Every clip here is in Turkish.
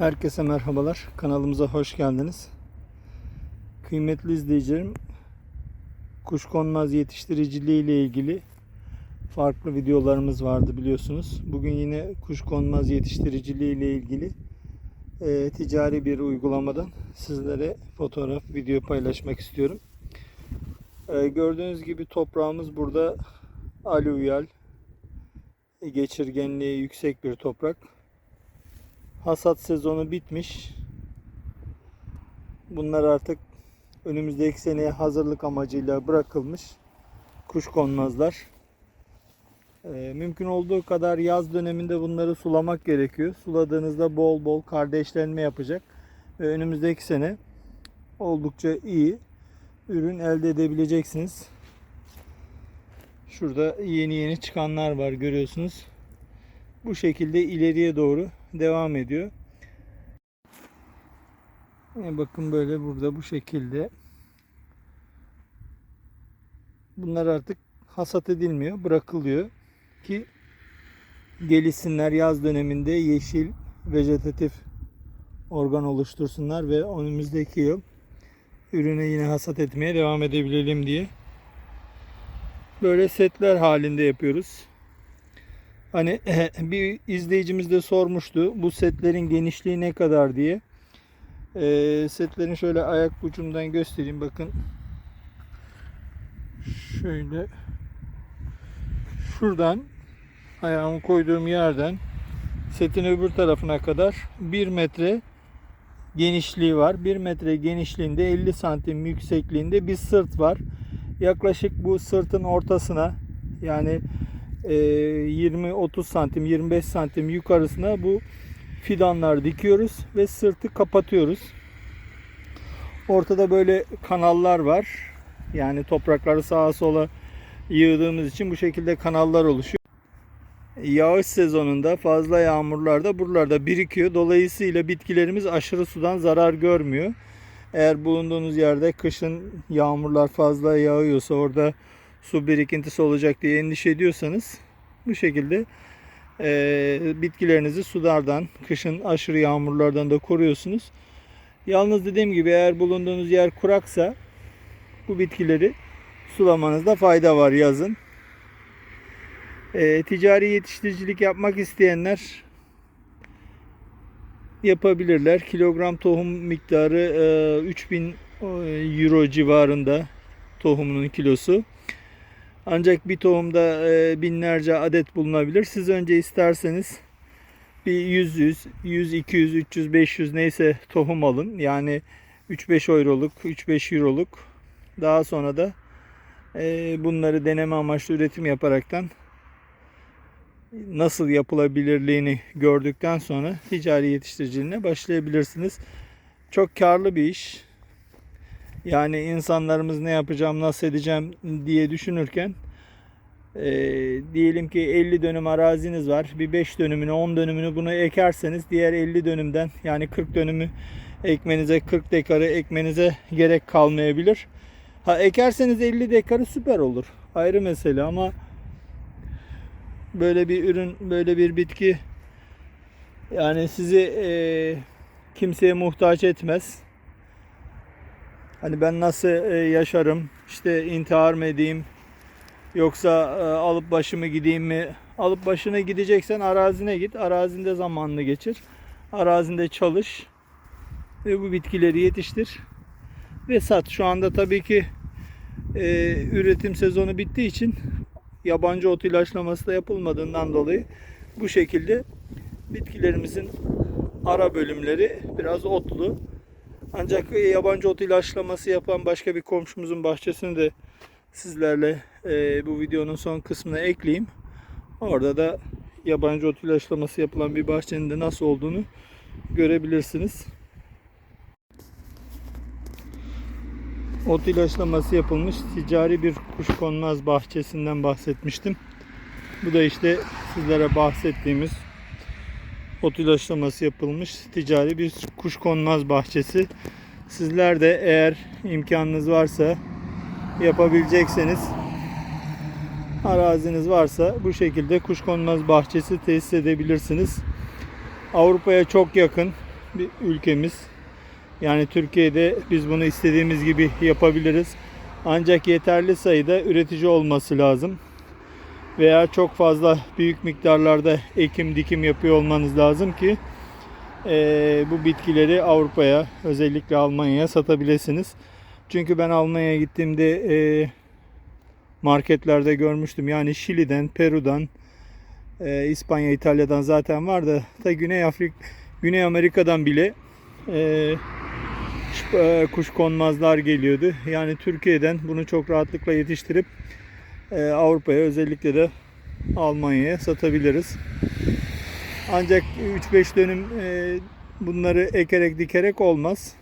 Herkese merhabalar. Kanalımıza hoş geldiniz. Kıymetli izleyicilerim, kuşkonmaz yetiştiriciliği ile ilgili farklı videolarımız vardı biliyorsunuz. Bugün yine kuşkonmaz yetiştiriciliği ile ilgili e, ticari bir uygulamadan sizlere fotoğraf, video paylaşmak istiyorum. E, gördüğünüz gibi toprağımız burada alüvyal, geçirgenliği yüksek bir toprak. Hasat sezonu bitmiş. Bunlar artık önümüzdeki seneye hazırlık amacıyla bırakılmış kuş konmazlar. Ee, mümkün olduğu kadar yaz döneminde bunları sulamak gerekiyor. Suladığınızda bol bol kardeşlenme yapacak. Ve önümüzdeki sene oldukça iyi ürün elde edebileceksiniz. Şurada yeni yeni çıkanlar var görüyorsunuz. Bu şekilde ileriye doğru devam ediyor. Yine bakın böyle burada bu şekilde. Bunlar artık hasat edilmiyor, bırakılıyor ki gelişsinler yaz döneminde yeşil vejetatif organ oluştursunlar ve önümüzdeki yıl ürüne yine hasat etmeye devam edebilelim diye. Böyle setler halinde yapıyoruz. Hani bir izleyicimiz de sormuştu bu setlerin genişliği ne kadar diye. Ee, setlerin şöyle ayak ucundan göstereyim bakın. Şöyle şuradan ayağımı koyduğum yerden setin öbür tarafına kadar 1 metre genişliği var. 1 metre genişliğinde 50 santim yüksekliğinde bir sırt var. Yaklaşık bu sırtın ortasına yani 20-30 santim 25 santim yukarısına bu fidanlar dikiyoruz ve sırtı kapatıyoruz. Ortada böyle kanallar var. Yani toprakları sağa sola yığdığımız için bu şekilde kanallar oluşuyor. Yağış sezonunda fazla yağmurlar da buralarda birikiyor. Dolayısıyla bitkilerimiz aşırı sudan zarar görmüyor. Eğer bulunduğunuz yerde kışın yağmurlar fazla yağıyorsa orada su birikintisi olacak diye endişe ediyorsanız bu şekilde e, bitkilerinizi sulardan, kışın aşırı yağmurlardan da koruyorsunuz. Yalnız dediğim gibi eğer bulunduğunuz yer kuraksa bu bitkileri sulamanızda fayda var yazın. E, ticari yetiştiricilik yapmak isteyenler yapabilirler. Kilogram tohum miktarı e, 3000 euro civarında tohumunun kilosu. Ancak bir tohumda e, binlerce adet bulunabilir. Siz önce isterseniz bir 100 100, 100 200 300 500 neyse tohum alın. Yani 3-5 euroluk, 3-5 euroluk. Daha sonra da e, bunları deneme amaçlı üretim yaparaktan nasıl yapılabilirliğini gördükten sonra ticari yetiştiriciliğine başlayabilirsiniz. Çok karlı bir iş. Yani insanlarımız ne yapacağım, nasıl edeceğim diye düşünürken e, diyelim ki 50 dönüm araziniz var. Bir 5 dönümünü, 10 dönümünü bunu ekerseniz diğer 50 dönümden yani 40 dönümü ekmenize, 40 dekarı ekmenize gerek kalmayabilir. Ha ekerseniz 50 dekarı süper olur. Ayrı mesele ama böyle bir ürün, böyle bir bitki yani sizi e, kimseye muhtaç etmez. Hani ben nasıl e, yaşarım? İşte intihar mı edeyim? Yoksa e, alıp başımı gideyim mi? Alıp başına gideceksen arazine git. Arazinde zamanını geçir. Arazinde çalış. Ve bu bitkileri yetiştir. Ve sat. Şu anda tabii ki e, üretim sezonu bittiği için yabancı ot ilaçlaması da yapılmadığından dolayı bu şekilde bitkilerimizin ara bölümleri biraz otlu. Ancak yabancı ot ilaçlaması yapan başka bir komşumuzun bahçesini de sizlerle e, bu videonun son kısmına ekleyeyim. Orada da yabancı ot ilaçlaması yapılan bir bahçenin de nasıl olduğunu görebilirsiniz. Ot ilaçlaması yapılmış ticari bir kuşkonmaz bahçesinden bahsetmiştim. Bu da işte sizlere bahsettiğimiz ot ilaçlaması yapılmış ticari bir kuşkonmaz bahçesi. Sizler de eğer imkanınız varsa yapabilecekseniz araziniz varsa bu şekilde kuşkonmaz bahçesi tesis edebilirsiniz. Avrupa'ya çok yakın. bir ülkemiz. Yani Türkiye'de biz bunu istediğimiz gibi yapabiliriz. Ancak yeterli sayıda üretici olması lazım. Veya çok fazla büyük miktarlarda ekim dikim yapıyor olmanız lazım ki eee, bu bitkileri Avrupa'ya özellikle Almanya'ya satabilirsiniz. Çünkü ben Almanya'ya gittiğimde eee, marketlerde görmüştüm. Yani Şili'den, Peru'dan, eee, İspanya, İtalya'dan zaten var da ta Güney Afrika, Güney Amerika'dan bile eee kuş- eee, kuşkonmazlar geliyordu. Yani Türkiye'den bunu çok rahatlıkla yetiştirip Avrupa'ya özellikle de Almanya'ya satabiliriz. Ancak 3-5 dönüm eee, bunları ekerek dikerek olmaz.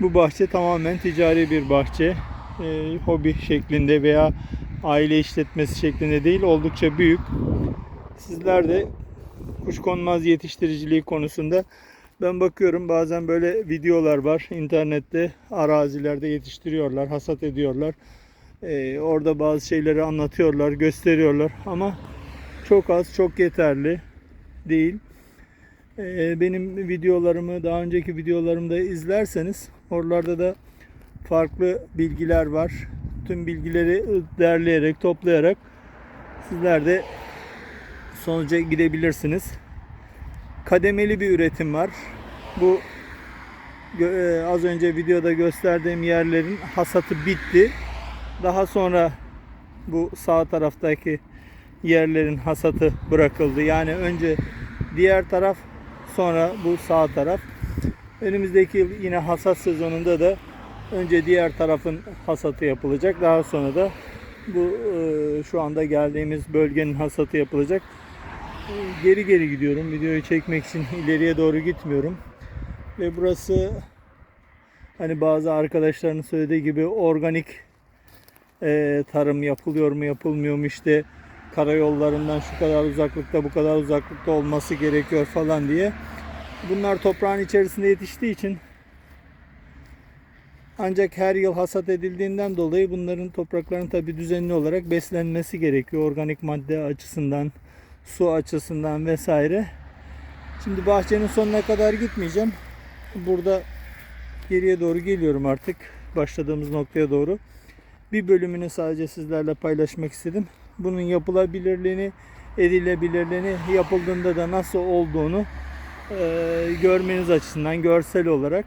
Bu bahçe tamamen ticari bir bahçe. Eee, hobi şeklinde veya aile işletmesi şeklinde değil oldukça büyük. Sizler de kuşkonmaz yetiştiriciliği konusunda ben bakıyorum bazen böyle videolar var internette arazilerde yetiştiriyorlar, hasat ediyorlar. Ee, orada bazı şeyleri anlatıyorlar, gösteriyorlar ama çok az, çok yeterli değil. Ee, benim videolarımı daha önceki videolarımda izlerseniz oralarda da farklı bilgiler var. Tüm bilgileri derleyerek, toplayarak sizler de sonuca gidebilirsiniz. Kademeli bir üretim var. Bu e, az önce videoda gösterdiğim yerlerin hasatı bitti. Daha sonra bu sağ taraftaki yerlerin hasatı bırakıldı. Yani önce diğer taraf sonra bu sağ taraf. Önümüzdeki yıl yine hasat sezonunda da önce diğer tarafın hasatı yapılacak. Daha sonra da bu e, şu anda geldiğimiz bölgenin hasatı yapılacak. E, Geri geri gidiyorum. Videoyu çekmek için ileriye doğru gitmiyorum. Ve burası hani bazı arkadaşların söylediği gibi organik e, tarım yapılıyor mu yapılmıyor mu işte karayollarından şu kadar uzaklıkta bu kadar uzaklıkta olması gerekiyor falan diye. Bunlar toprağın içerisinde yetiştiği için ancak her yıl hasat edildiğinden dolayı bunların toprakların tabi düzenli olarak beslenmesi gerekiyor. Organik madde açısından, su açısından vesaire. Şimdi bahçenin sonuna kadar gitmeyeceğim. Burada geriye doğru geliyorum artık. Başladığımız noktaya doğru. Bir bölümünü sadece sizlerle paylaşmak istedim. Bunun yapılabilirliğini, edilebilirliğini, yapıldığında da nasıl olduğunu eee, görmeniz açısından görsel olarak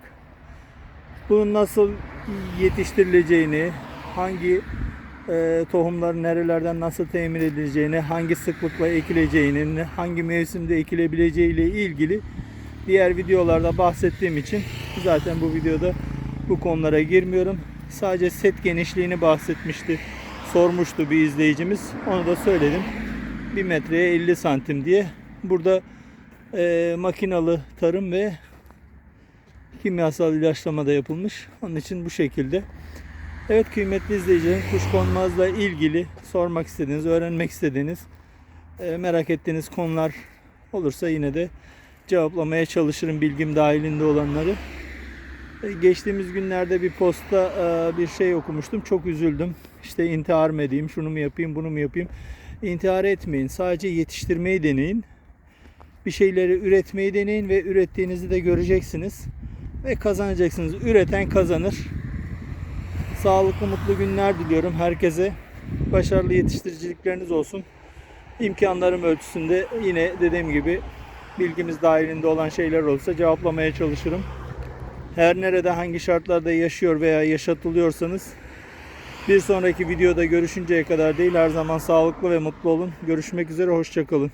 bunun nasıl yetiştirileceğini, hangi e, tohumların nerelerden nasıl temin edileceğini, hangi sıklıkla ekileceğini, hangi mevsimde ekilebileceği ile ilgili diğer videolarda bahsettiğim için zaten bu videoda bu konulara girmiyorum. Sadece set genişliğini bahsetmişti, sormuştu bir izleyicimiz. Onu da söyledim. 1 metreye 50 santim diye. Burada e, makinalı tarım ve kimyasal ilaçlama da yapılmış. Onun için bu şekilde. Evet kıymetli izleyicilerim kuşkonmazla ilgili sormak istediğiniz, öğrenmek istediğiniz, e, merak ettiğiniz konular olursa yine de cevaplamaya çalışırım bilgim dahilinde olanları. E, Geçtiğimiz günlerde bir posta e, bir şey okumuştum. Çok üzüldüm. İşte intihar mı edeyim, şunu mu yapayım, bunu mu yapayım. İntihar etmeyin. Sadece yetiştirmeyi deneyin. Bir şeyleri üretmeyi deneyin ve ürettiğinizi de göreceksiniz ve kazanacaksınız. Üreten kazanır. Sağlıklı mutlu günler diliyorum herkese. Başarılı yetiştiricilikleriniz olsun. İmkanlarım ölçüsünde yine dediğim gibi bilgimiz dahilinde olan şeyler olursa cevaplamaya çalışırım. Her nerede hangi şartlarda yaşıyor veya yaşatılıyorsanız bir sonraki videoda görüşünceye kadar değil her zaman sağlıklı ve mutlu olun. Görüşmek üzere hoşçakalın.